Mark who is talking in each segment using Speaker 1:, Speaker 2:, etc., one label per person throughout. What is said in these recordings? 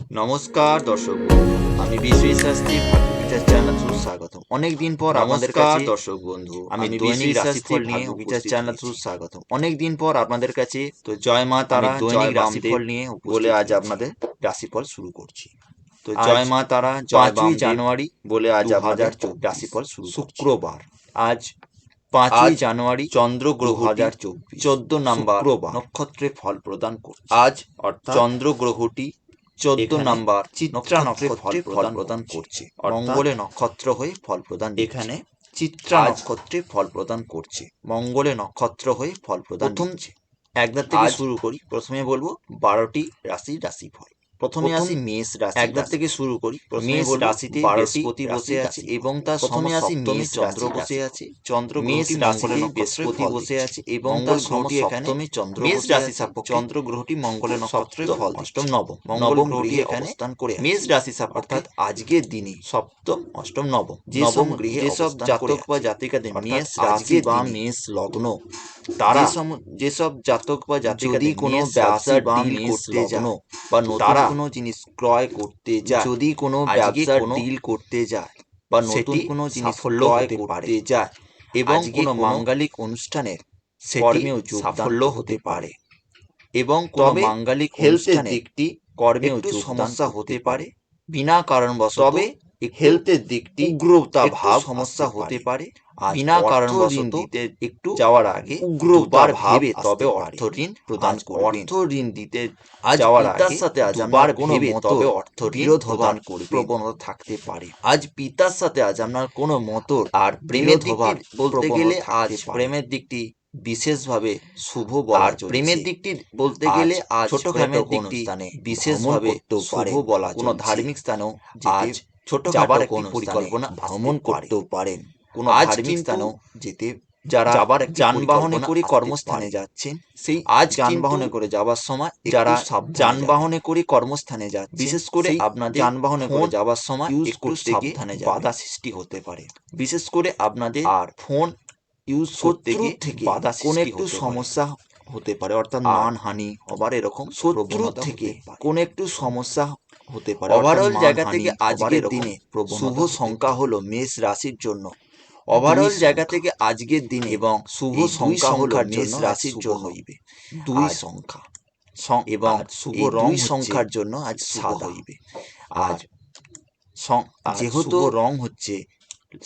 Speaker 1: নমস্কার দর্শক আমি বিশ্রী শাস্ত্রী ভাগ্যবিচার চ্যানেল থ্রু স্বাগতম অনেক দিন পর আমাদের কাছে দর্শক বন্ধু। আমি দৈনিক রাশিফল নিয়ে বিচার চ্যানেল থ্রু স্বাগতম অনেক দিন পর আপনাদের কাছে তো জয় মা তারা দৈনিক রাশিফল নিয়ে বলে আজ আপনাদের রাশিফল শুরু করছি। তো জয় মা তারা পাঁচই জানুয়ারি বলে আজ আপনাদের রাশিফল শুরু শুক্রবার। আজ পাঁচই জানুয়ারি চন্দ্র গ্রহ হাজার চব্বিশ। চোদ্দ নাম্বার নক্ষত্রে ফল প্রদান করছে। আজ অর্থাৎ চন্দ্র গ্রহটি চোদ্দ নাম্বার চিত্রা নক্ষত্রে ফল প্রদান করছে। মঙ্গলে নক্ষত্র হয়ে ফল প্রদান এখানে চিত্রা নক্ষত্রে ফল প্রদান করছে। মঙ্গলে নক্ষত্র হয়ে ফল প্রদান প্রথম একদার থেকে শুরু করি। প্রথমে বলব বারোটি রাশি রাশিফল। প্রথমে আসি মেষ রাশি একদার থেকে শুরু করি। মেষ রাশিতে বৃহস্পতি বসে আছে এবং তার প্রথমে আসি মেষ চন্দ্র বসে আছে। চন্দ্র মেষ রাশিতে বৃহস্পতি বসে আছে এবং তার গ্রহটি এখানে চন্দ্র মেষ রাশি সাপেক্ষ চন্দ্র গ্রহটি মঙ্গলে নক্ষত্রে ফল অষ্টম নবম। নবম গ্রহে অবস্থান করে মেষ রাশি সাপেক্ষ অর্থাৎ আজকের দিনে সপ্তম অষ্টম নবম। যেসব গৃহে যেসব জাতক বা জাতিকাদের মেষ রাশি বা মেষ লগ্ন তারা যেসব জাতক বা জাতিকাদের কোনো ব্যবসা বা করতে যান বা নতুন কোনো জিনিস ক্রয় করতে যায় যদি কোনো ব্যবসা ডিল করতে যায় বা নতুন কোনো জিনিস ক্রয় করতে যায় এবং কোনো মাঙ্গলিক অনুষ্ঠানের কর্মেও সাফল্য হতে পারে এবং কোনো মাঙ্গলিক হেলথের দিকটি কর্মেও সমস্যা হতে পারে। বিনা কারণবশত তবে হেলথের দিকটি উগ্রতা ভাব সমস্যা হতে পারে। বিনা কারণবশত একটু যাওয়ার আগে উগ্রতা ভেবে তবে অর্থ ঋণ প্রদান করবেন। অর্থ ঋণ দিতে যাওয়ার আগে সাথে আজ আমার কোনো তবে অর্থ প্রদান করবে প্রবণতা থাকতে পারে। আজ পিতার সাথে আজ আপনার কোনো আর প্রেমের দিকটি বলতে গেলে আজ প্রেমের দিকটি বিশেষভাবে শুভ বলা প্রেমের দিকটি বলতে গেলে আজ ছোটখাটো দিকটি স্থানে বিশেষভাবে শুভ বলা কোনো ধার্মিক স্থানেও আজ ছোট যাবার পরিকল্পনা ভ্রমণ করতেও পারেন। কোনো ধার্মিক স্থানেও যেতে যারা যাবার যানবাহনে করে কর্মস্থানে যাচ্ছেন সেই আজ যানবাহনে করে যাওয়ার সময় যারা যানবাহনে করে কর্মস্থানে যাচ্ছে বিশেষ করে আপনাদের যানবাহনে করে যাওয়ার সময় ইউজ করতে গিয়ে বাধা সৃষ্টি হতে পারে। বিশেষ করে আপনাদের আর ফোন ইউজ করতে গিয়ে থেকে বাধা কোন একটু সমস্যা হতে পারে অর্থাৎ মানহানি হবার এরকম শত্রু থেকে কোন একটু সমস্যা হতে পারে ওভারঅল জায়গা থেকে আজকের দিনে শুভ সংখ্যা হলো মেষ রাশির জন্য। ওভারঅল জায়গা থেকে আজকের দিন এবং শুভ সংখ্যা হলো মেষ রাশির জন্য। হইবে দুই সংখ্যা। এবং শুভ রং সংখ্যার জন্য আজ সাদা। হইবে। আজ সং- যেহেতু রং হচ্ছে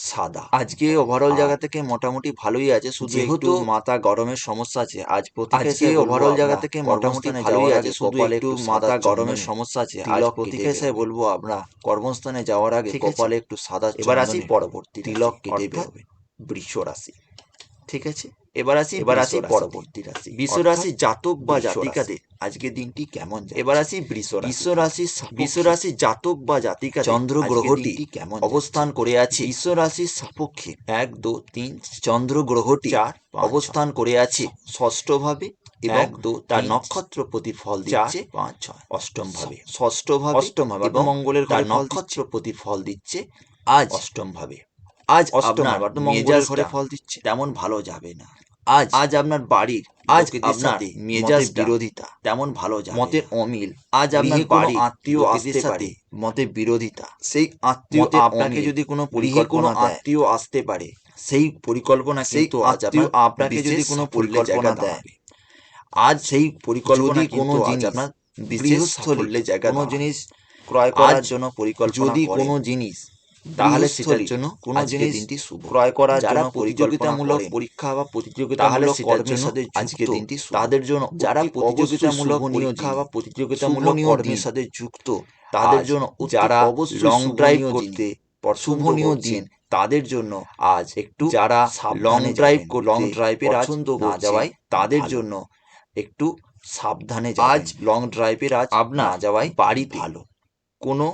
Speaker 1: সাদা। আজকে ওভারঅল জায়গা থেকে মোটামুটি ভালোই আছে শুধু একটু মাথা গরমের সমস্যা আছে আজ আজকে ওভারঅল জায়গা থেকে মোটামুটি ভালোই আছে শুধু একটু মাথা গরমের সমস্যা আছে আজ প্রতীক হিসেবে বলব আমরা কর্মস্থানে যাওয়ার আগে কপালে একটু সাদা এবার আসি পরবর্তী তিলক কেটে বেরোবে বৃষ রাশি ঠিক আছে? এবার আসি এবার আসি পরবর্তী রাশি বিশ্ব রাশি জাতক বা জাতিকাদের আজকে দিনটি কেমন যায় এবার আসি বৃষ বিশ্ব রাশি বিশ্ব রাশি জাতক বা জাতিকা চন্দ্র গ্রহটি কেমন অবস্থান করে আছে। বিশ্ব রাশির সাপেক্ষে এক দু তিন চন্দ্র গ্রহটি চার অবস্থান করে আছে ষষ্ঠ ভাবে এবং দু তার নক্ষত্র প্রতি ফল দিচ্ছে পাঁচ ছয়। অষ্টম ভাবে ষষ্ঠ ভাবে অষ্টম ভাবে এবং মঙ্গলের তার নক্ষত্র প্রতি ফল দিচ্ছে আজ অষ্টম ভাবে আজ আপনার মেজাজ ঘরে ফল দিচ্ছে। তেমন ভালো যাবে না। আজ আজ আপনার বাড়ির আজ আপনার মেজাজ বিরোধিতা। তেমন ভালো যাবে মতের অমিল। আজ আপনার বাড়ি আত্মীয় আসতে পারে। মতের বিরোধিতা। সেই আত্মীয় আপনাকে যদি কোনো পরিকল্পনা আত্মীয় আসতে পারে। সেই পরিকল্পনা সেই তো আত্মীয় আপনাকে যদি কোনো পরিকল্পনা দেয়। আজ সেই পরিকল্পনা কোনো জিনিস আপনার বৃহস্পতি জায়গা কোনো জিনিস ক্রয় করার জন্য পরিকল্পনা যদি কোনো জিনিস তাহলে সেটার জন্য কোনো জিনিস দিনটি শুভ। ক্রয় করার যারা প্রতিযোগিতামূলক পরীক্ষা বা প্রতিযোগিতামূলক কর্মের সাথে আজকে দিনটি তাদের জন্য যারা প্রতিযোগিতামূলক পরীক্ষা বা প্রতিযোগিতামূলক কর্মের সাথে যুক্ত। তাদের জন্য যারা লং ড্রাইভ করতে শুভনীয় দিন তাদের জন্য আজ একটু যারা লং ড্রাইভ লং ড্রাইভের পছন্দ না যাওয়ায় তাদের জন্য একটু সাবধানে আজ লং ড্রাইভের আজ আপনার যাওয়াই বাড়ি ভালো। কোনো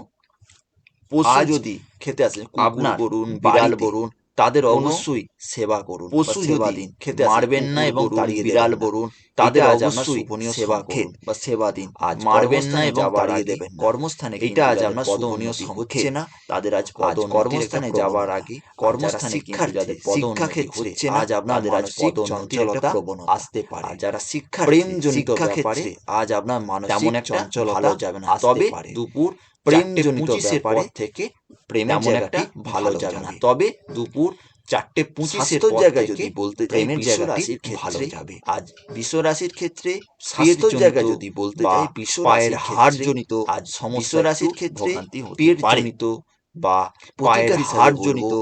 Speaker 1: পশু যদি খেতে আসলে আপনার করুন বিড়াল করুন তাদের অবশ্যই সেবা করুন
Speaker 2: পশু
Speaker 1: সেবা দিন
Speaker 2: খেতে
Speaker 1: মারবেন না এবং তাড়িয়ে
Speaker 2: বিড়াল বলুন
Speaker 1: তাদের অবশ্যই সেবা খেন
Speaker 2: বা সেবা দিন।
Speaker 1: আজ
Speaker 2: মারবেন না এবং তাড়িয়ে দেবেন
Speaker 1: কর্মস্থানে
Speaker 2: এটা আজ
Speaker 1: আমরা
Speaker 2: পদনীয়
Speaker 1: হচ্ছে না তাদের আজ পদ
Speaker 2: কর্মস্থানে
Speaker 1: যাওয়ার
Speaker 2: আগে কর্মস্থানে
Speaker 1: শিক্ষার
Speaker 2: যাদের পদ
Speaker 1: শিক্ষা
Speaker 2: হচ্ছে না
Speaker 1: আজ
Speaker 2: আপনাদের আজ পদ
Speaker 1: চঞ্চলতা
Speaker 2: প্রবণ
Speaker 1: আসতে পারে।
Speaker 2: যারা শিক্ষা প্রেম
Speaker 1: জনিত
Speaker 2: ক্ষেত্রে
Speaker 1: আজ আপনার মানুষ
Speaker 2: তেমন একটা
Speaker 1: চঞ্চলতা
Speaker 2: যাবে না তবে দুপুর
Speaker 1: প্রেমজনিত
Speaker 2: থেকে
Speaker 1: প্রেমের
Speaker 2: ভালো
Speaker 1: জায়গা
Speaker 2: না। তবে দুপুর চারটে পঁচিশের
Speaker 1: জায়গায় যদি বলতে
Speaker 2: প্রেমের ভালো যাবে।
Speaker 1: আজ বিশ্ব রাশির ক্ষেত্রে
Speaker 2: জায়গা যদি বলতে চাই বিশ্ব
Speaker 1: পায়ের জনিত
Speaker 2: আজ সমস্ত
Speaker 1: রাশির ক্ষেত্রে পেট জনিত বা পায়ের জনিত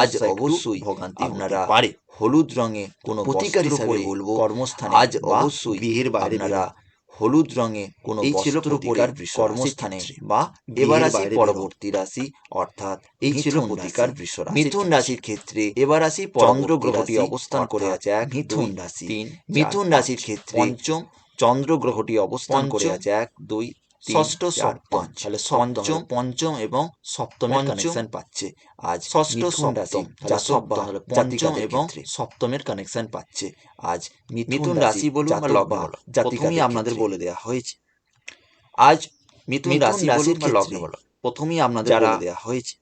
Speaker 2: আজ অবশ্যই
Speaker 1: ভোগান্তি
Speaker 2: আপনারা
Speaker 1: পারে। হলুদ রঙে কোনো
Speaker 2: প্রতিকার হিসাবে বলব
Speaker 1: কর্মস্থানে
Speaker 2: আজ অবশ্যই
Speaker 1: বিয়ের বাড়ি
Speaker 2: আপনারা
Speaker 1: হলুদ রঙে কোনো
Speaker 2: এই ছিল
Speaker 1: কর্মস্থানে বা
Speaker 2: এবার আসি পরবর্তী
Speaker 1: রাশি অর্থাৎ
Speaker 2: এই ছিল
Speaker 1: অধিকার
Speaker 2: বৃষ
Speaker 1: মিথুন রাশির ক্ষেত্রে
Speaker 2: এবার আসি
Speaker 1: চন্দ্র গ্রহটি অবস্থান করে আছে এক
Speaker 2: মিথুন রাশি। মিথুন রাশির ক্ষেত্রে
Speaker 1: পঞ্চম
Speaker 2: চন্দ্র গ্রহটি অবস্থান করে আছে এক দুই
Speaker 1: ষষ্ঠ সপ্তম তাহলে
Speaker 2: পঞ্চম
Speaker 1: পঞ্চম
Speaker 2: এবং সপ্তমের কানেকশন পাচ্ছে। আজ
Speaker 1: ষষ্ঠ সপ্তম যা
Speaker 2: সব
Speaker 1: হলো পঞ্চম এবং সপ্তমের কানেকশন পাচ্ছে।
Speaker 2: আজ
Speaker 1: মিথুন রাশি
Speaker 2: বলুন বা লগ্ন বলো আপনাদের বলে দেওয়া হয়েছে। আজ মিথুন রাশি বলুন বা লগ্ন প্রথমেই আপনাদের বলে দেওয়া হয়েছে।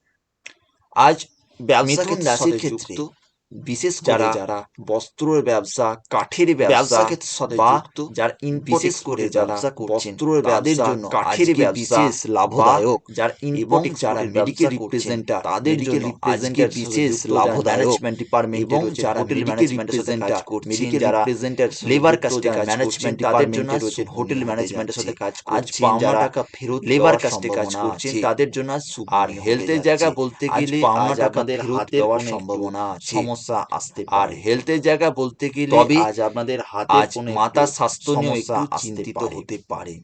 Speaker 2: আজ ব্যবসা
Speaker 1: রাশির ক্ষেত্রে
Speaker 2: বিশেষ
Speaker 1: যারা
Speaker 2: যারা বস্ত্রর ব্যবসা কাঠের
Speaker 1: ব্যবসাকে সাথে যুক্ত
Speaker 2: যার
Speaker 1: বিশেষ করে যারা বস্ত্রর
Speaker 2: তাদের জন্য
Speaker 1: কাঠের
Speaker 2: বিশেষ লাভদায়ক যার
Speaker 1: এবং যারা মেডিকেল রিপ্রেজেন্টার
Speaker 2: তাদের জন্য আজকে বিশেষ
Speaker 1: লাভদায়ক
Speaker 2: ম্যানেজমেন্ট ডিপার্টমেন্ট
Speaker 1: এবং যারা hotel
Speaker 2: management representer medical
Speaker 1: representer
Speaker 2: labour কাস্টে কাজ ম্যানেজমেন্ট তাদের জন্য হোটেল ম্যানেজমেন্টের সাথে কাজ
Speaker 1: আজ পাওনা টাকা ফেরত
Speaker 2: লেবার কাস্টে কাজ করছেন তাদের জন্য
Speaker 1: আর হেলথের জায়গা বলতে গেলে
Speaker 2: পাওনা টাকা ফেরত দেওয়ার সম্ভাবনা আছে।
Speaker 1: সমস্যা আসতে
Speaker 2: আর হেলথের জায়গা বলতে গেলে
Speaker 1: তবে
Speaker 2: আজ আপনাদের হাতে
Speaker 1: আজ মাতার স্বাস্থ্য
Speaker 2: নিয়ে
Speaker 1: একটু চিন্তিত হতে পারে।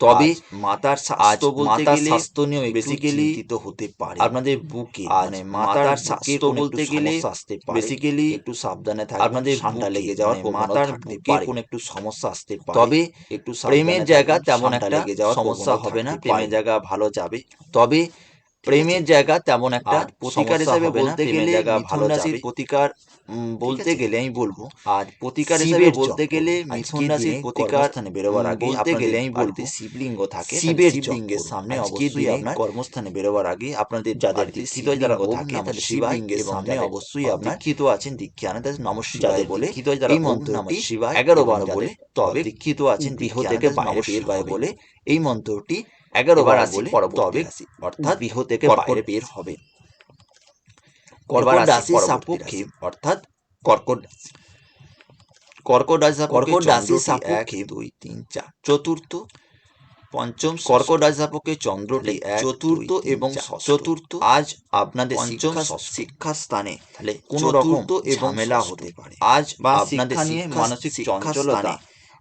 Speaker 2: তবে মাতার স্বাস্থ্য বলতে গেলে
Speaker 1: স্বাস্থ্য নিয়ে
Speaker 2: বেসিক্যালি
Speaker 1: হতে পারে।
Speaker 2: আপনাদের বুকে মানে
Speaker 1: মাতার স্বাস্থ্য বলতে গেলে আসতে পারে।
Speaker 2: বেসিক্যালি
Speaker 1: একটু সাবধানে থাকবেন
Speaker 2: আপনাদের
Speaker 1: ঠান্ডা লেগে যাওয়ার
Speaker 2: মানে মাতার বুকে কোনো একটু সমস্যা আসতে পারে।
Speaker 1: তবে
Speaker 2: একটু
Speaker 1: প্রেমের জায়গা তেমন একটা
Speaker 2: লেগে যাওয়ার
Speaker 1: সমস্যা হবে না প্রেমের জায়গা ভালো যাবে।
Speaker 2: তবে
Speaker 1: প্রেমের জায়গা তেমন একটা
Speaker 2: প্রতিকার হিসাবে বলতে গেলে মিথুন রাশির প্রতিকার বলতে গেলে আমি বলব আর প্রতিকার হিসেবে বলতে গেলে মিথুন রাশির প্রতিকার
Speaker 1: স্থানে বেরোবার আগে
Speaker 2: বলতে গেলে আমি
Speaker 1: বলতে শিবলিঙ্গ থাকে
Speaker 2: শিবের
Speaker 1: শিবলিঙ্গের সামনে অবশ্যই আপনার
Speaker 2: কর্মস্থানে বেরোবার আগে আপনাদের
Speaker 1: যাদের দীক্ষিত যারা থাকে তাহলে শিবলিঙ্গের সামনে অবশ্যই আপনার
Speaker 2: কৃত আছেন দীক্ষান তাদের নমস্কার
Speaker 1: যাদের
Speaker 2: বলে এই মন্ত্র
Speaker 1: নমঃ শিবায়
Speaker 2: এগারো বার বলে তবে
Speaker 1: দীক্ষিত আছেন
Speaker 2: গৃহ থেকে বাইরে বের
Speaker 1: বলে এই মন্ত্রটি
Speaker 2: এগারো বার
Speaker 1: আসি
Speaker 2: তবে
Speaker 1: অর্থাৎ
Speaker 2: গৃহ থেকে বাইরে বের হবে। অর্থাৎ কর্কট কর্কট রাশি
Speaker 1: কর্কট
Speaker 2: দুই তিন চার চতুর্থ
Speaker 1: পঞ্চম
Speaker 2: কর্কট রাশি চন্দ্রটি চতুর্থ এবং চতুর্থ আজ আপনাদের
Speaker 1: পঞ্চম
Speaker 2: শিক্ষা স্থানে কোন রকম
Speaker 1: এবং মেলা
Speaker 2: হতে পারে।
Speaker 1: আজ
Speaker 2: বা
Speaker 1: আপনাদের
Speaker 2: নিয়ে মানসিক চঞ্চলতা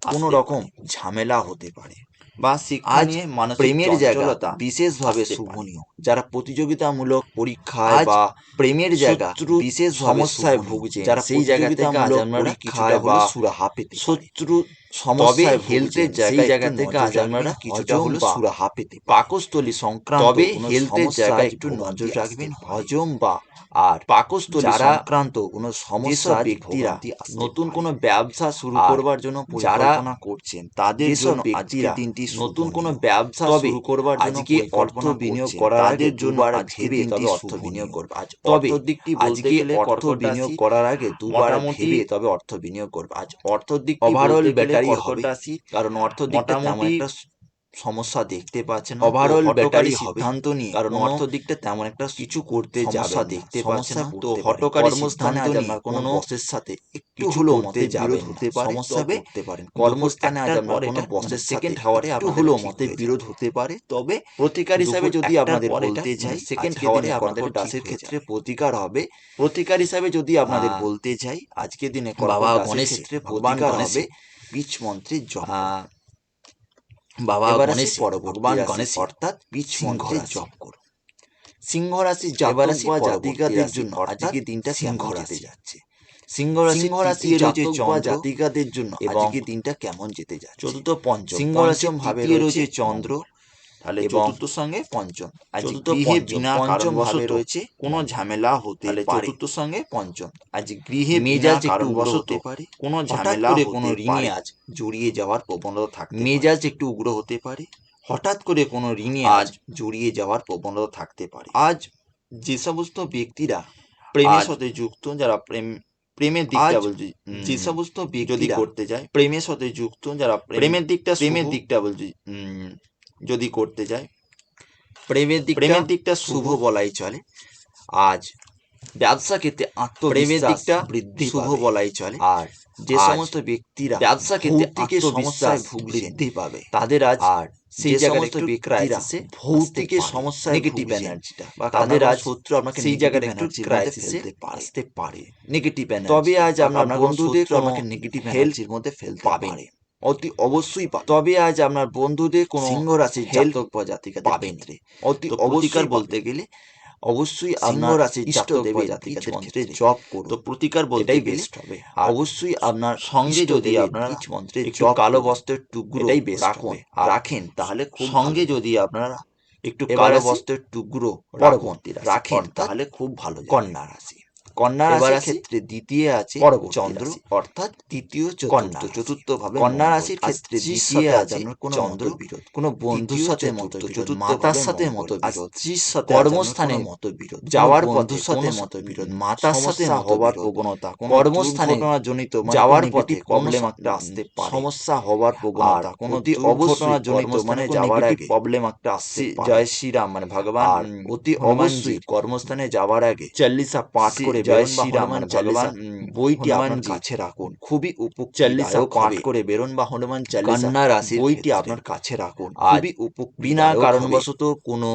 Speaker 2: কোন রকম ঝামেলা হতে পারে।
Speaker 1: বা শিক্ষা নিয়ে মানুষ
Speaker 2: প্রেমের জায়গা বিশেষভাবে শোভনীয় যারা প্রতিযোগিতামূলক
Speaker 1: পরীক্ষা
Speaker 2: বা
Speaker 1: প্রেমের জায়গা বিশেষ
Speaker 2: সমস্যায় ভুগছে
Speaker 1: যারা
Speaker 2: সেই জায়গা থেকে আজ আমরা খায় পেতে
Speaker 1: শত্রু সমস্যায়
Speaker 2: হেলথের
Speaker 1: জায়গায়
Speaker 2: জায়গা
Speaker 1: থেকে আজ
Speaker 2: আমরা
Speaker 1: কিছুটা
Speaker 2: হলো
Speaker 1: সুরাহা পেতে
Speaker 2: পাকস্থলী সংক্রান্ত
Speaker 1: তবে হেলথের জায়গায় একটু নজর রাখবেন। হজম বা
Speaker 2: আর
Speaker 1: পাকস্থলী সংক্রান্ত কোনো সমস্যা
Speaker 2: ব্যক্তিরা নতুন ব্যবসা শুরু করবার জন্য পরিকল্পনা করছেন তাদের জন্য তিনটি
Speaker 1: নতুন ব্যবসা শুরু করবার জন্য
Speaker 2: আজকে অর্থ বিনিয়োগ করার
Speaker 1: তাদের জন্য
Speaker 2: ভেবে তবে অর্থ বিনিয়োগ করবে। আজ
Speaker 1: তবে
Speaker 2: দিকটি অর্থ বিনিয়োগ করার আগে দুবার ভেবে তবে অর্থ বিনিয়োগ করবে। আজ অর্থ দিক
Speaker 1: ওভারঅল ব্যাটারি হবে।
Speaker 2: কারণ অর্থ দিকটা সমস্যা দেখতে পাচ্ছেন
Speaker 1: ওভারঅল বেটারি
Speaker 2: সিদ্ধান্ত নিয়ে
Speaker 1: কারণ অর্থ
Speaker 2: দিকটা তেমন একটা কিছু করতে যাবে
Speaker 1: দেখতে
Speaker 2: পাচ্ছেন
Speaker 1: তো
Speaker 2: হটকারী কর্মস্থানে
Speaker 1: আজ
Speaker 2: আমরা
Speaker 1: কোনো বসের সাথে
Speaker 2: একটু
Speaker 1: হলো
Speaker 2: মতে
Speaker 1: যাবে
Speaker 2: হতে পারে
Speaker 1: সমস্যা করতে পারেন
Speaker 2: কর্মস্থানে আজ
Speaker 1: আমরা
Speaker 2: কোনো বসের সেকেন্ড হাওয়ারে একটু
Speaker 1: হলো
Speaker 2: মতে বিরোধ হতে পারে তবে
Speaker 1: প্রতিকার হিসাবে যদি আপনাদের বলতে
Speaker 2: যাই সেকেন্ড হাওয়ারে আপনাদের
Speaker 1: ডাসের
Speaker 2: ক্ষেত্রে প্রতিকার হবে। প্রতিকার হিসাবে যদি আপনাদের বলতে যাই আজকে দিনে
Speaker 1: বাবা গণেশ
Speaker 2: ক্ষেত্রে প্রতিকার হবে বীজ মন্ত্রের জপ।
Speaker 1: হ্যাঁ। বাবা গণেশ ভগবান গণেশ
Speaker 2: অর্থাৎ সিংহ
Speaker 1: জপ করুন সিংহ রাশি বা জাতিকাদের জন্য আজকে দিনটা
Speaker 2: সিংহ রাশি।
Speaker 1: যাচ্ছে? সিংহ রাশি
Speaker 2: রাশি
Speaker 1: রয়েছে চন্দ্র
Speaker 2: জাতিকাদের জন্য আজকে দিনটা কেমন যেতে যাচ্ছে?
Speaker 1: চতুর্থ পঞ্চম।
Speaker 2: সিংহ রাশি
Speaker 1: ভাবে রয়েছে চন্দ্র।
Speaker 2: তাহলে চতুর্থ সঙ্গে পঞ্চম। গৃহে বিনা কারণবশত
Speaker 1: রয়েছে
Speaker 2: কোনো ঝামেলা হতে পারে।
Speaker 1: চতুর্থ
Speaker 2: সঙ্গে পঞ্চম। আজ গৃহে
Speaker 1: মেজাজ একটু উগ্র
Speaker 2: হতে পারে। কোনো ঝামেলা কোনো ঋণে আজ জড়িয়ে যাওয়ার প্রবণতা থাকে
Speaker 1: মেজাজ একটু উগ্র হতে পারে।
Speaker 2: হঠাৎ করে কোনো ঋণে
Speaker 1: আজ
Speaker 2: জড়িয়ে যাওয়ার প্রবণতা থাকতে পারে। আজ যে সমস্ত ব্যক্তিরা প্রেমের সাথে যুক্ত যারা প্রেম প্রেমের দিকটা বলছি যে সমস্ত
Speaker 1: যদি করতে যায়
Speaker 2: প্রেমের সাথে যুক্ত যারা
Speaker 1: প্রেমের দিকটা
Speaker 2: প্রেমের দিকটা বলছি যদি করতে যায়।
Speaker 1: প্রেমের দিক
Speaker 2: প্রেমের দিকটা
Speaker 1: শুভ।
Speaker 2: বলাই চলে। আজ ব্যবসা ক্ষেত্রে আত্মপ্রেমের
Speaker 1: দিকটা
Speaker 2: বৃদ্ধি
Speaker 1: শুভ
Speaker 2: বলাই চলে। আর যে সমস্ত ব্যক্তিরা
Speaker 1: ব্যবসা ক্ষেত্রে থেকে
Speaker 2: সমস্যায়
Speaker 1: বৃদ্ধি পাবে।
Speaker 2: তাদের আজ
Speaker 1: আর
Speaker 2: সেই
Speaker 1: সমস্ত ব্যক্তিরা ভৌতিকের সমস্যা
Speaker 2: নেগেটিভ এনার্জিটা বা
Speaker 1: তাদের আজ
Speaker 2: শত্রু আমাকে
Speaker 1: সেই জায়গাটা একটু
Speaker 2: আসতে পারে।
Speaker 1: নেগেটিভ এনার্জি
Speaker 2: তবে আজ
Speaker 1: আমরা
Speaker 2: বন্ধুদের
Speaker 1: আমাকে
Speaker 2: নেগেটিভ এনার্জির মধ্যে ফেলতে পারে। অতি অবশ্যই পাবে
Speaker 1: তবে আজ আপনার বন্ধুদের কোন
Speaker 2: সিংহ রাশির জাতক বা জাতিকা
Speaker 1: পাবেন। অতি অবশ্যই
Speaker 2: বলতে গেলে অবশ্যই আপনার
Speaker 1: আছে
Speaker 2: ইষ্ট দেবে
Speaker 1: জাতিকাদের
Speaker 2: ক্ষেত্রে। জপ করুন। তো প্রতিকার বলতেই
Speaker 1: বেস্ট হবে। অবশ্যই আপনার
Speaker 2: সঙ্গে যদি আপনার
Speaker 1: কিছু মন্ত্রে
Speaker 2: একটু কালো বস্ত্রের টুকরো
Speaker 1: এটাই বেস্ট
Speaker 2: রাখুন। আর রাখেন তাহলে খুব
Speaker 1: সঙ্গে
Speaker 2: যদি আপনারা একটু কালো বস্ত্রের টুকরো
Speaker 1: পরবর্তী
Speaker 2: রাখেন। তাহলে খুব ভালো
Speaker 1: কন্যা রাশি।
Speaker 2: কন্যা রাশির ক্ষেত্রে দ্বিতীয় আছে চন্দ্র অর্থাৎ তৃতীয়
Speaker 1: কন্যা
Speaker 2: চতুর্থ ভাবে
Speaker 1: কন্যা রাশির ক্ষেত্রে দ্বিতীয় আছে
Speaker 2: কোনো
Speaker 1: চন্দ্র
Speaker 2: বিরোধ।
Speaker 1: কোনো বন্ধুর সাথে মত
Speaker 2: চতুর্থ
Speaker 1: মাতার সাথে
Speaker 2: মত বিরোধ
Speaker 1: কর্মস্থানে
Speaker 2: মত বিরোধ।
Speaker 1: যাওয়ার
Speaker 2: বন্ধুর সাথে
Speaker 1: মত
Speaker 2: বিরোধ।
Speaker 1: মাতার সাথে
Speaker 2: হওয়ার প্রবণতা
Speaker 1: কর্মস্থানে
Speaker 2: জনিত মানে
Speaker 1: যাওয়ার পথে
Speaker 2: প্রবলেম একটা আসতে পারে।
Speaker 1: সমস্যা হবার প্রবণতা কোনো
Speaker 2: অবস্থা
Speaker 1: জনিত
Speaker 2: মানে যাওয়ার আগে
Speaker 1: প্রবলেম একটা আসছে
Speaker 2: জয় শ্রীরাম মানে ভগবান
Speaker 1: অতি অবশ্যই কর্মস্থানে যাওয়ার আগে
Speaker 2: চল্লিশা
Speaker 1: পাঁচ
Speaker 2: করে
Speaker 1: জয় শ্রী
Speaker 2: চালিসা
Speaker 1: বইটি কাছে রাখুন।
Speaker 2: খুবই করে বেরোন বা হনুমান চালিসা।
Speaker 1: রাশি
Speaker 2: বইটি আপনার কাছে রাখুন। খুবই
Speaker 1: বিনা কারণবশত কোনো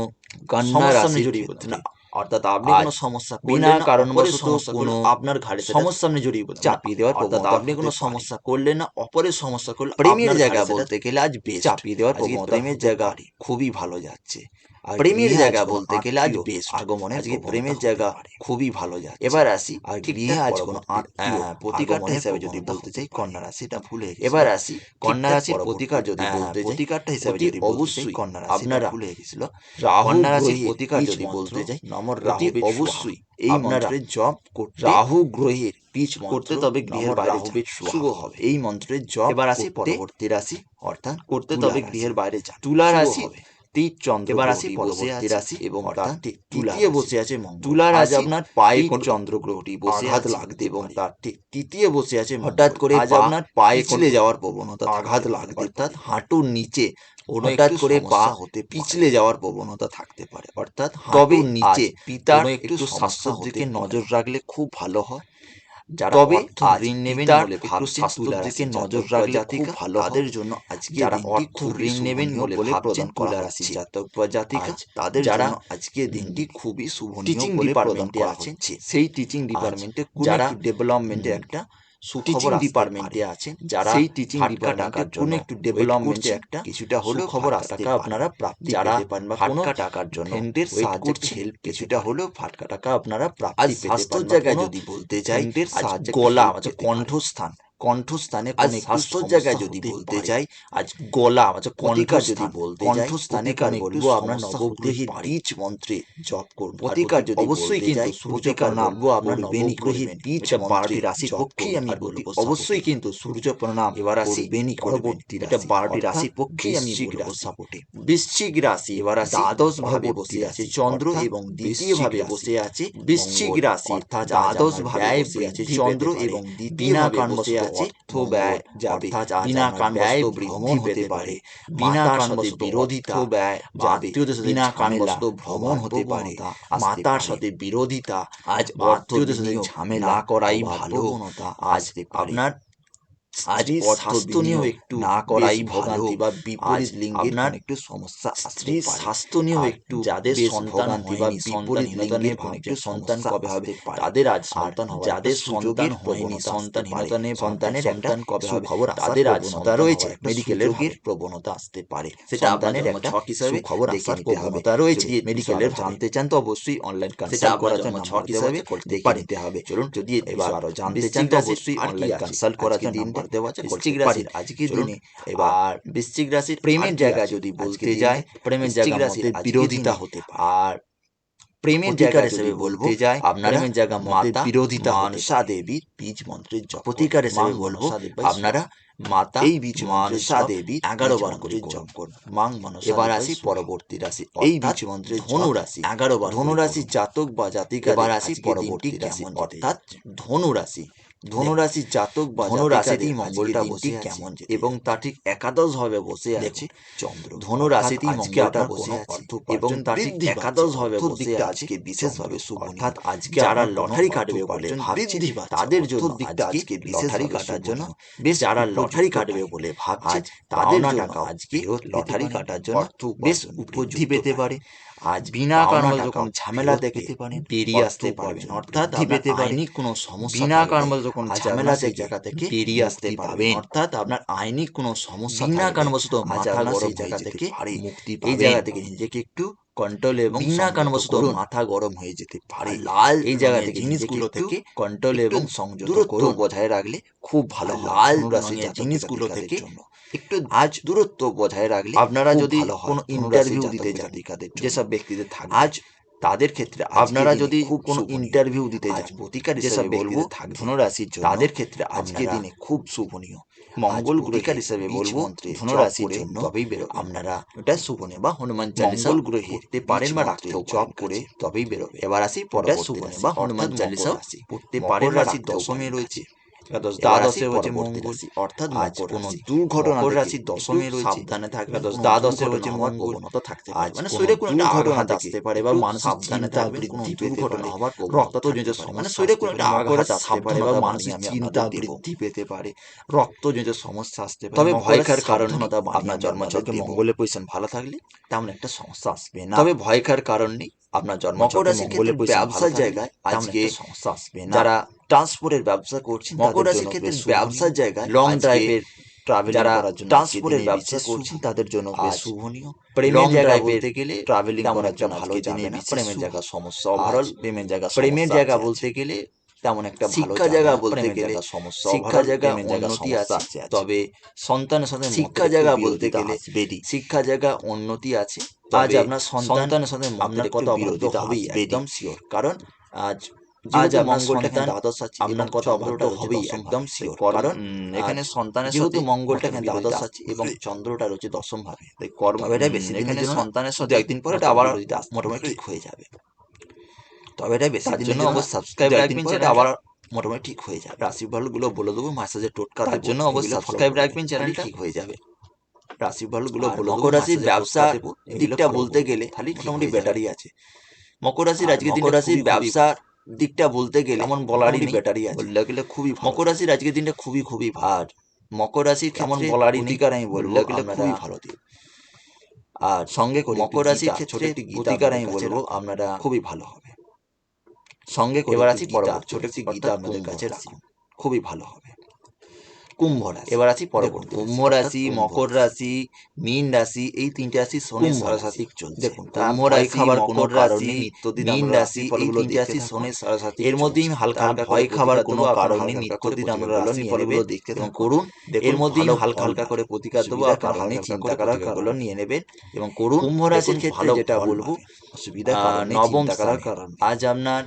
Speaker 1: কন্যা
Speaker 2: রাশি না। অর্থাৎ আপনি কোনো সমস্যা
Speaker 1: বিনা কারণবশত কোনো
Speaker 2: আপনার ঘাড়ে
Speaker 1: সমস্যা আপনি জড়িয়ে
Speaker 2: চাপিয়ে দেওয়ার
Speaker 1: অর্থাৎ আপনি কোনো সমস্যা করলেন না
Speaker 2: অপরের সমস্যা করলে
Speaker 1: প্রেমের জায়গা বলতে গেলে আজ
Speaker 2: চাপিয়ে দেওয়ার
Speaker 1: প্রেমের জায়গা
Speaker 2: খুবই ভালো যাচ্ছে।
Speaker 1: প্রেমের জায়গা বলতে গেলে আজ
Speaker 2: আগমনে
Speaker 1: আজকে প্রেমের জায়গা
Speaker 2: খুবই ভালো যায়
Speaker 1: এবার আসি
Speaker 2: আর গৃহে আজ কোন প্রতিকার
Speaker 1: হিসাবে যদি বলতে চাই কন্যা রাশি
Speaker 2: এটা ভুলে
Speaker 1: এবার আসি
Speaker 2: কন্যা রাশির প্রতিকার যদি
Speaker 1: হ্যাঁ,
Speaker 2: বলতে চাই
Speaker 1: প্রতিকারটা হিসাবে যদি
Speaker 2: অবশ্যই
Speaker 1: কন্যা রাশি
Speaker 2: আপনারা
Speaker 1: ভুলে গেছিল। কন্যা রাশির প্রতিকার যদি বলতে চাই
Speaker 2: নমর রাহু
Speaker 1: অবশ্যই
Speaker 2: এই মন্ত্রের জপ করতে
Speaker 1: রাহু গ্রহের পিচ
Speaker 2: করতে তবে গৃহের বাইরে
Speaker 1: যাবে
Speaker 2: শুভ হবে। এই মন্ত্রের জপ
Speaker 1: এবার আসি পরবর্তী রাশি
Speaker 2: অর্থাৎ করতে তবে গৃহের বাইরে যা
Speaker 1: তুলা রাশি
Speaker 2: হবে।
Speaker 1: পরবর্তী রাশি
Speaker 2: এবং তার তৃতীয় বসে আছে মঙ্গল।
Speaker 1: তুলা রাজ
Speaker 2: আপনার পায়ে কোন বসে
Speaker 1: লাগতে
Speaker 2: এবং তার তৃতীয় বসে আছে
Speaker 1: হঠাৎ করে
Speaker 2: আজ আপনার পায়ে
Speaker 1: যাওয়ার
Speaker 2: প্রবণতা আঘাত
Speaker 1: লাগবে
Speaker 2: অর্থাৎ হাঁটুর নিচে
Speaker 1: হঠাৎ করে পা
Speaker 2: হতে পিছলে যাওয়ার প্রবণতা থাকতে পারে। অর্থাৎ
Speaker 1: তবে
Speaker 2: নিচে
Speaker 1: পিতার একটু
Speaker 2: স্বাস্থ্যের দিকে নজর রাখলে খুব ভালো হয়।
Speaker 1: তবে
Speaker 2: ঋণ নেবেন বলে
Speaker 1: নজর রাখলে খুব ভালো
Speaker 2: তাদের জন্য আজকে
Speaker 1: যারা অর্থ ঋণ নেবেন বলে ভাবছেন
Speaker 2: জাতক
Speaker 1: প্রজাতিকা
Speaker 2: তাদের
Speaker 1: যারা
Speaker 2: আজকে দিনটি খুবই শুভ
Speaker 1: টিচিং ডিপার্টমেন্টে আছেন সেই টিচিং
Speaker 2: ডিপার্টমেন্টে যারা
Speaker 1: ডেভেলপমেন্টে
Speaker 2: একটা
Speaker 1: টিচিং ডিপার্টমেন্টে আছেন
Speaker 2: যারা
Speaker 1: সেই টিচিং ডিপার্টমেন্টের
Speaker 2: জন্য
Speaker 1: একটু ডেভেলপমেন্টে একটা
Speaker 2: কিছুটা হলেও খবর
Speaker 1: আসতে
Speaker 2: আপনারা প্রাপ্তি
Speaker 1: যারা
Speaker 2: পান বা কোনো
Speaker 1: টাকার জন্য
Speaker 2: ফ্রেন্ডের
Speaker 1: কিছুটা
Speaker 2: হলেও ফাটকা টাকা আপনারা প্রাপ্তি পেতে পারেন
Speaker 1: জায়গায় যদি বলতে
Speaker 2: চাই
Speaker 1: গলা কণ্ঠস্থান।
Speaker 2: কণ্ঠস্থানে
Speaker 1: আজ স্বাস্থ্যের জায়গায় যদি বলতে চাই আজ গলা
Speaker 2: আচ্ছা
Speaker 1: কণিকা
Speaker 2: যদি বলতে
Speaker 1: কণ্ঠস্থানে কানে
Speaker 2: বলব আমরা
Speaker 1: নবগ্রহী
Speaker 2: বীজ মন্ত্রে জপ করব
Speaker 1: অধিকার যদি
Speaker 2: অবশ্যই কিন্তু
Speaker 1: সূর্যকার
Speaker 2: নাম
Speaker 1: আমরা
Speaker 2: নবগ্রহী
Speaker 1: বীজ
Speaker 2: বারোটি রাশির পক্ষেই আমি বলি।
Speaker 1: অবশ্যই কিন্তু সূর্য প্রণাম
Speaker 2: এবার আসি
Speaker 1: বেনি
Speaker 2: পরবর্তী
Speaker 1: এটা বারটি রাশির পক্ষেই আমি সাপোর্টে।
Speaker 2: বৃশ্চিক রাশি
Speaker 1: এবার আসি।
Speaker 2: দ্বাদশ ভাবে বসে আছে চন্দ্র এবং দ্বিতীয় ভাবে বসে আছে
Speaker 1: বৃশ্চিক রাশি।
Speaker 2: অর্থাৎ
Speaker 1: দ্বাদশ ভাবে বসে আছে চন্দ্র এবং দ্বিতীয় ভাবে বসে আছে
Speaker 2: অর্থ ব্যয় যাবে। বিনা
Speaker 1: কাণ্ডে
Speaker 2: ভ্রমণ হতে পারে। বিনা
Speaker 1: কাণ্ডে
Speaker 2: বিরোধিতা
Speaker 1: ব্যয়
Speaker 2: যাবে। বিনা কাণ্ডে ভ্রমণ হতে পারে। মাতার সাথে বিরোধিতা
Speaker 1: আজ
Speaker 2: আত্মীয়দের সাথে ঝামেলা
Speaker 1: করাই ভালো। আজ আপনার
Speaker 2: আজ
Speaker 1: স্বাস্থ্য নিয়েও একটু
Speaker 2: না করাই
Speaker 1: ভোগান্তি বা বিপরীত লিঙ্গের একটু সমস্যা স্ত্রী
Speaker 2: স্বাস্থ্য নিয়েও একটু
Speaker 1: যাদের সন্তান
Speaker 2: বা
Speaker 1: বিপরীত লিঙ্গের একটু সন্তান কবে হবে তাদের আজ সন্তান হবে
Speaker 2: যাদের সন্তান হয়নি
Speaker 1: সন্তান
Speaker 2: নিয়ে
Speaker 1: সন্তানের একটা
Speaker 2: কবে হবে?
Speaker 1: খবর
Speaker 2: তাদের আজ সন্তান
Speaker 1: রয়েছে মেডিকেল
Speaker 2: রোগীর
Speaker 1: প্রবণতা আসতে পারে।
Speaker 2: সেটা আপনাদের
Speaker 1: একটা
Speaker 2: ছক হিসাবে
Speaker 1: খবর
Speaker 2: দেখার
Speaker 1: প্রবণতা রয়েছে। মেডিকেলের জানতে চান তো অবশ্যই অনলাইন কনসাল্ট করার জন্য
Speaker 2: ছক হিসাবে দেখে নিতে হবে।
Speaker 1: চলুন
Speaker 2: যদি
Speaker 1: এবার
Speaker 2: আরও জানতে চান তো অবশ্যই অনলাইন কনসাল্ট করার জন্য দেওয়া আচ্ছা
Speaker 1: বৃশ্চিক
Speaker 2: আজকের দিনে
Speaker 1: এবার বৃশ্চিক রাশির
Speaker 2: প্রেমের জায়গা যদি বলতে যায়
Speaker 1: প্রেমের জায়গা
Speaker 2: রাশির
Speaker 1: বিরোধিতা হতে পারে।
Speaker 2: প্রেমের জায়গা
Speaker 1: হিসেবে
Speaker 2: বলব
Speaker 1: যায় প্রেমের জায়গা
Speaker 2: মাতা বিরোধিতা বীজ মন্ত্রের জপতিকার
Speaker 1: হিসেবে বলব আপনারা মাতা
Speaker 2: এই বীজ দেবী
Speaker 1: এগারো বার করে
Speaker 2: জপ করুন। মাং
Speaker 1: এবার আসি পরবর্তী রাশি
Speaker 2: এই বীজ মন্ত্রের
Speaker 1: ধনু রাশি এগারো বার
Speaker 2: ধনু রাশি জাতক বা জাতিকা
Speaker 1: পরবর্তী রাশি অর্থাৎ ধনু রাশি।
Speaker 2: ধনুরাশি জাতক বা ধনুরাশিতেই
Speaker 1: মঙ্গলটা বসে
Speaker 2: কেমন
Speaker 1: এবং তা ঠিক একাদশ ভাবে বসে আছে।
Speaker 2: চন্দ্র। ধনুরাশিতেই
Speaker 1: মঙ্গলটা বসে আছে এবং তা ঠিক একাদশ ভাবে বসে আছে
Speaker 2: বিশেষভাবে শুভ
Speaker 1: অর্থাৎ আজকে
Speaker 2: যারা লটারি কাটবে বলে
Speaker 1: ভাবছে
Speaker 2: তাদের জন্য আজকে
Speaker 1: বিশেষ
Speaker 2: লটারি কাটার জন্য বেশ
Speaker 1: যারা লটারি কাটবে বলে
Speaker 2: ভাবছে।
Speaker 1: তাদের জন্য আজকে লটারি কাটার জন্য বেশ উপযুক্ত।
Speaker 2: পেতে পারে
Speaker 1: আজ বিনা কারণে যখন ঝামেলা দেখে
Speaker 2: দিতে পারেন
Speaker 1: বেরিয়ে আসতে পারবেন। অর্থাৎ
Speaker 2: পেতে
Speaker 1: পারেনি কোনো সমস্যা
Speaker 2: বিনা কারণবশ যখন ঝামেলা থেকে
Speaker 1: জায়গা থেকে
Speaker 2: বেরিয়ে আসতে পারবেন।
Speaker 1: অর্থাৎ আপনার আইনি কোনো সমস্যা
Speaker 2: বিনা কারণবশত মাথা
Speaker 1: সেই জায়গা থেকে মুক্তি পাবেন।
Speaker 2: এই জায়গা থেকে নিজেকে একটু
Speaker 1: কন্ট্রোল এবং
Speaker 2: বিনা কারণবশত মাথা গরম হয়ে যেতে পারে।
Speaker 1: লাল
Speaker 2: এই জায়গা থেকে
Speaker 1: জিনিসগুলো থেকে কন্ট্রোল এবং সংযোগ
Speaker 2: দূরত্ব বজায় রাখলে খুব ভালো
Speaker 1: লাল
Speaker 2: রাশির
Speaker 1: জিনিসগুলো থেকে
Speaker 2: একটু আজ দূরত্ব বজায় রাখলে
Speaker 1: আপনারা যদি কোনো ইন্টারভিউ দিতে যান যেসব ব্যক্তিদের থাকে
Speaker 2: আজ তাদের ক্ষেত্রে
Speaker 1: আপনারা যদি কোনো ইন্টারভিউ দিতে যান
Speaker 2: প্রতিকার হিসেবে বলব ধনুরাশির
Speaker 1: তাদের ক্ষেত্রে আজকে
Speaker 2: দিনে খুব শোভনীয়।
Speaker 1: মঙ্গল গ্রহিকার
Speaker 2: হিসেবে বলব ধনরাশির জন্য
Speaker 1: তবেই বেরোবে।
Speaker 2: আপনারা
Speaker 1: এটা সুবনে বা হনুমান চালিসা
Speaker 2: গ্রহে
Speaker 1: পড়তে পারেন বা রাখতে
Speaker 2: জব
Speaker 1: করে তবেই বেরোবে।
Speaker 2: এবার আসি
Speaker 1: পরে
Speaker 2: সুবনে
Speaker 1: বা হনুমান
Speaker 2: চালিসা
Speaker 1: পড়তে পারেন রাশি
Speaker 2: দশমে রয়েছে।
Speaker 1: দ্বাদশে মঙ্গল
Speaker 2: অর্থাৎ
Speaker 1: আজ দুর্ঘটনা রাশি।
Speaker 2: দশমে রয়েছে।
Speaker 1: সাবধানে
Speaker 2: মানে
Speaker 1: থাকবে
Speaker 2: দ্বাদশে মঙ্গল
Speaker 1: থাকতে মানে শরীরে কোনো আসতে পারে বা দুর্ঘটনা
Speaker 2: হবার
Speaker 1: রক্ত যে মানে শরীরে কোনো
Speaker 2: আসতে পারে
Speaker 1: বা চিন্তা বৃদ্ধি পেতে পারে।
Speaker 2: রক্ত সমস্যা আসতে পারে।
Speaker 1: তবে ভয়কার কারণে আপনার
Speaker 2: জন্মচক্রে
Speaker 1: মঙ্গলের পজিশন ভালো থাকলে তেমন একটা সমস্যা আসবে না।
Speaker 2: তবে ভয়কার কারণ নেই।
Speaker 1: আপনার
Speaker 2: জন্ম
Speaker 1: মকর
Speaker 2: রাশির ক্ষেত্রে ব্যবসার জায়গায়
Speaker 1: আজকে সমস্যা আসবে না।
Speaker 2: যারা ট্রান্সপোর্টের ব্যবসা করছেন
Speaker 1: মকর রাশির ক্ষেত্রে
Speaker 2: ব্যবসার জায়গায়
Speaker 1: লং ড্রাইভের ট্রাভেল
Speaker 2: ট্রান্সপোর্টের ব্যবসা করছেন তাদের জন্য শুভনীয়।
Speaker 1: প্রেমের বলতে গেলে
Speaker 2: ট্রাভেলিং করার জন্য
Speaker 1: ভালো
Speaker 2: জানে
Speaker 1: না প্রেমের জায়গা সমস্যা ওভারঅল প্রেমের জায়গা
Speaker 2: প্রেমের জায়গা বলতে গেলে
Speaker 1: তেমন একটা
Speaker 2: শিক্ষা জায়গা বলতে গেলে
Speaker 1: সমস্যা
Speaker 2: শিক্ষা জায়গা উন্নতি আছে
Speaker 1: তবে সন্তানের সাথে
Speaker 2: শিক্ষা জায়গা বলতে গেলে শিক্ষা জায়গা উন্নতি আছে
Speaker 1: আজ আপনার
Speaker 2: সন্তানের সাথে
Speaker 1: আপনার কথা
Speaker 2: অবরোধ
Speaker 1: হবেই একদম
Speaker 2: শিওর কারণ
Speaker 1: আজ
Speaker 2: আজ
Speaker 1: আমার
Speaker 2: সন্তান
Speaker 1: দ্বাদশ আছে
Speaker 2: আপনার কথা অবরোধ
Speaker 1: হবেই একদম শিওর কারণ এখানে সন্তানের সাথে
Speaker 2: মঙ্গলটা এখানে
Speaker 1: দ্বাদশ আছে এবং চন্দ্রটা রয়েছে দশম ভাবে তাই
Speaker 2: কর্ম
Speaker 1: বেশি
Speaker 2: এখানে সন্তানের সাথে
Speaker 1: একদিন পরে এটা আবার মোটামুটি ঠিক হয়ে যাবে। তবে এটা বেশি দিনের
Speaker 2: জন্য অবশ্য
Speaker 1: সাবস্ক্রাইব রাখবেন সেটা
Speaker 2: আবার
Speaker 1: মোটামুটি ঠিক হয়ে যাবে। রাশি ভালগুলো বলে দেবো মাসাজের টোটকা
Speaker 2: তার জন্য অবশ্যই
Speaker 1: সাবস্ক্রাইব রাখবেন চ্যানেল
Speaker 2: ঠিক হয়ে যাবে।
Speaker 1: রাশি
Speaker 2: ভালগুলো
Speaker 1: বলে
Speaker 2: মকর রাশির ব্যবসা দিকটা বলতে গেলে খালি
Speaker 1: মোটামুটি ব্যাটারি আছে।
Speaker 2: মকর রাশির
Speaker 1: আজকে
Speaker 2: দিন
Speaker 1: রাশির ব্যবসার
Speaker 2: দিকটা বলতে গেলে
Speaker 1: এমন বলারই
Speaker 2: ব্যাটারি আছে।
Speaker 1: বললে গেলে খুবই
Speaker 2: মকর রাশির আজকে দিনটা খুবই খুবই
Speaker 1: ভার। মকর রাশির কেমন
Speaker 2: বলারই
Speaker 1: অধিকার আমি বলব
Speaker 2: গেলে খুবই ভালো। দিন
Speaker 1: আর
Speaker 2: সঙ্গে করে
Speaker 1: মকর রাশির ক্ষেত্রে
Speaker 2: অধিকার
Speaker 1: আমি বলব আপনারা
Speaker 2: খুবই ভালো হবে।
Speaker 1: সঙ্গে
Speaker 2: এবার আছি
Speaker 1: গীতা ছোট একটি গীতা আপনাদের কাছে রাখুন
Speaker 2: খুবই ভালো হবে।
Speaker 1: কুম্ভ রাশি।
Speaker 2: এবার
Speaker 1: আছি
Speaker 2: পরবর্তী
Speaker 1: কুম্ভ রাশি মকর রাশি। মীন রাশি এই তিনটে রাশি শনি সরস্বতী
Speaker 2: চলছে।
Speaker 1: দেখুন কুম্ভ রাশি
Speaker 2: খাবার কোনো কারণে নিত্যদিন
Speaker 1: মীন রাশি এই তিনটে রাশি শনি সরস্বতী
Speaker 2: এর মধ্যেই হালকা হালকা
Speaker 1: ভয় খাবার কোনো কারণে নিত্যদিন আমরা রাশি
Speaker 2: ফলগুলো
Speaker 1: দেখতে এবং করুন। এর মধ্যেই হালকা হালকা করে প্রতিকার দেবো আর
Speaker 2: কারণে চিন্তা করার কারণগুলো
Speaker 1: নিয়ে নেবেন এবং করুন
Speaker 2: কুম্ভ রাশির ক্ষেত্রে যেটা বলব অসুবিধা
Speaker 1: নবম
Speaker 2: কারণ
Speaker 1: আজ আপনার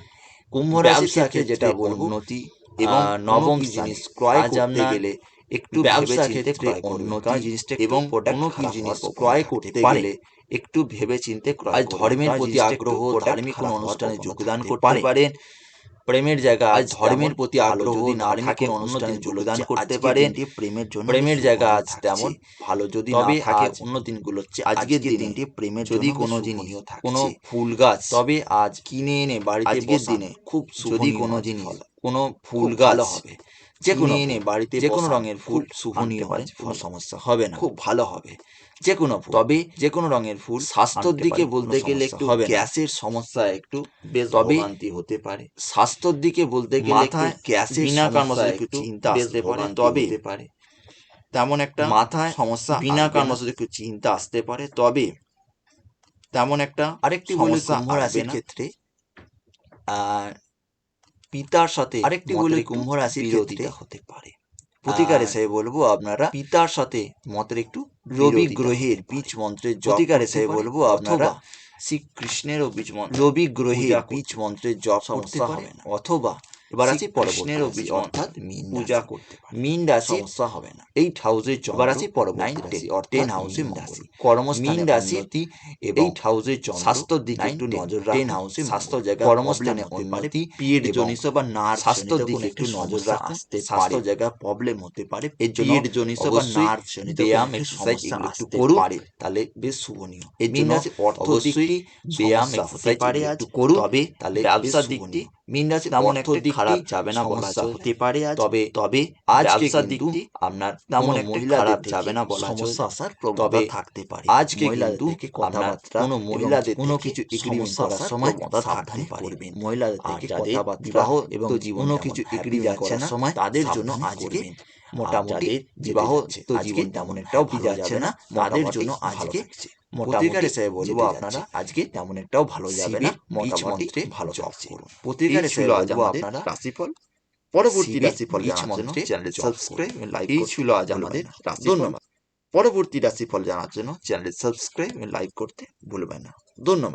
Speaker 1: কুম্ভ রাশির ক্ষেত্রে যেটা বলব
Speaker 2: উন্নতি
Speaker 1: এবং নবম
Speaker 2: জিনিস ক্রয় করতে গেলে একটু ব্যবসা
Speaker 1: ক্ষেত্রে উন্নতি
Speaker 2: জিনিসটা
Speaker 1: এবং কোনো কি জিনিস ক্রয় করতে
Speaker 2: পারলে একটু ভেবে চিনতে ক্রয়
Speaker 1: ধর্মের প্রতি আগ্রহ ধার্মিক কোনো অনুষ্ঠানে যোগদান করতে পারেন। প্রেমের জায়গা আজ ধর্মের প্রতি আগ্রহ
Speaker 2: যদি না থাকে
Speaker 1: অনুষ্ঠানে যোগদান করতে
Speaker 2: পারে প্রেমের জন্য
Speaker 1: প্রেমের জায়গা আজ তেমন
Speaker 2: ভালো যদি
Speaker 1: তবে
Speaker 2: থাকে অন্য দিনগুলো
Speaker 1: হচ্ছে
Speaker 2: আজকে
Speaker 1: যে
Speaker 2: দিনটি প্রেমের
Speaker 1: যদি কোনো জিনিস
Speaker 2: থাকে
Speaker 1: কোনো ফুল গাছ তবে আজ
Speaker 2: কিনে এনে বাড়িতে
Speaker 1: আজকের দিনে
Speaker 2: খুব
Speaker 1: যদি কোনো জিনিস কোনো ফুল গাছ
Speaker 2: হবে।
Speaker 1: যে কোনো
Speaker 2: এনে বাড়িতে
Speaker 1: যে কোনো রঙের ফুল
Speaker 2: শুভনীয়
Speaker 1: আনতে কোনো
Speaker 2: ফল।
Speaker 1: সমস্যা হবে না
Speaker 2: খুব ভালো হবে
Speaker 1: যে কোনো
Speaker 2: তবে
Speaker 1: যে কোনো রঙের ফুল
Speaker 2: স্বাস্থ্যর দিকে বলতে গেলে একটু
Speaker 1: হবে
Speaker 2: গ্যাসের সমস্যা একটু বেশ
Speaker 1: তবে
Speaker 2: হতে পারে। স্বাস্থ্যর দিকে বলতে গেলে গ্যাসের
Speaker 1: বিনা কারণ
Speaker 2: একটু
Speaker 1: চিন্তা আসতে পারে, তবে
Speaker 2: হতে পারে। তেমন একটা
Speaker 1: মাথায়
Speaker 2: সমস্যা
Speaker 1: বিনা কারণ একটু চিন্তা আসতে পারে তবে
Speaker 2: তেমন একটা
Speaker 1: আরেকটি
Speaker 2: সমস্যা
Speaker 1: ক্ষেত্রে
Speaker 2: আর পিতার সাথে
Speaker 1: আরেকটি বলে কুম্ভ রাশির ক্ষেত্রে
Speaker 2: হতে পারে। প্রতিকার হিসেবে বলব আপনারা পিতার সাথে মতের একটু
Speaker 1: রবি
Speaker 2: গ্রহের বীজ মন্ত্রের
Speaker 1: প্রতিকার হিসেবে বলব আপনারা
Speaker 2: শ্রীকৃষ্ণেরও বীজ মন্ত্র
Speaker 1: রবি গ্রহের বীজ মন্ত্রের জপ করতে
Speaker 2: সমস্যা হবে
Speaker 1: অথবা
Speaker 2: এবার আছে রাশি,
Speaker 1: অর্থাৎ মীন
Speaker 2: পূজা করতে
Speaker 1: মীন রাশি
Speaker 2: সমস্যা হবে না।
Speaker 1: এইট
Speaker 2: এবার
Speaker 1: চন্দ্র
Speaker 2: আছে পরবর্তী
Speaker 1: টেন হাউসে
Speaker 2: রাশি।
Speaker 1: কর্মস্থানে
Speaker 2: মীন রাশি
Speaker 1: এইট হাউসের চন্দ্র
Speaker 2: স্বাস্থ্যের দিকে একটু নজর
Speaker 1: টেন হাউসে
Speaker 2: স্বাস্থ্য। জায়গায়
Speaker 1: কর্মস্থানে উন্নতি এবং
Speaker 2: জনিত বা নার্ভ
Speaker 1: স্বাস্থ্যের
Speaker 2: জনিত
Speaker 1: দিকে একটু নজর রাখুন স্বাস্থ্য
Speaker 2: পারে।
Speaker 1: জায়গায় প্রবলেম হতে পারে।
Speaker 2: এর জন্য
Speaker 1: পিরিয়ড জনিত বা জনিত
Speaker 2: ব্যায়াম এক্সারসাইজ এগুলো একটু করুন। তাহলে বেশ শুভনীয়।
Speaker 1: এর জন্য
Speaker 2: অর্থ দিক ব্যায়াম এক্সারসাইজ
Speaker 1: পারে
Speaker 2: একটু করুন।
Speaker 1: তবে
Speaker 2: তাহলে
Speaker 1: ব্যবসার
Speaker 2: বেশ
Speaker 1: দিক
Speaker 2: শুভনীয়।
Speaker 1: দিয়ে
Speaker 2: মীন রাশি
Speaker 1: তেমন একটা খারাপ যাবে না বলা
Speaker 2: হতে পারে
Speaker 1: তবে
Speaker 2: তবে
Speaker 1: আজকে কিন্তু আপনার
Speaker 2: তেমন একটা খারাপ যাবে না বলা
Speaker 1: সমস্যা আসার
Speaker 2: তবে
Speaker 1: থাকতে পারে।
Speaker 2: আজকে কিন্তু
Speaker 1: কথাবার্তা
Speaker 2: কোনো মহিলাদের
Speaker 1: কোনো কিছু এগ্রিমেন্ট করার সময় সাবধানে
Speaker 2: থাকতে পারে।
Speaker 1: করবেন। মহিলাদের থেকে কথাবার্তা
Speaker 2: বিবাহ
Speaker 1: এবং কোনো কিছু
Speaker 2: যাচ্ছে না,
Speaker 1: সময় তাদের জন্য আজকে মোটামুটি বিবাহ তো জীবন তেমন একটাও যাচ্ছে না তাদের জন্য আজকে মোটামুটি
Speaker 2: হিসেবে বলব আপনারা
Speaker 1: আজকে তেমন একটাও ভালো যাবে না মোটামুটি ভালো। প্রতিকার
Speaker 2: এই
Speaker 1: হিসেবে বলব আপনারা
Speaker 2: রাশিফল পরবর্তী রাশিফল জানার জন্য
Speaker 1: মন্ত্রে
Speaker 2: চ্যানেল সাবস্ক্রাইব। লাইক
Speaker 1: এই ছিল আজ আমাদের
Speaker 2: ধন্যবাদ। পরবর্তী রাশিফল জানার জন্য চ্যানেল সাবস্ক্রাইব লাইক করতে ভুলবেন না। ধন্যবাদ।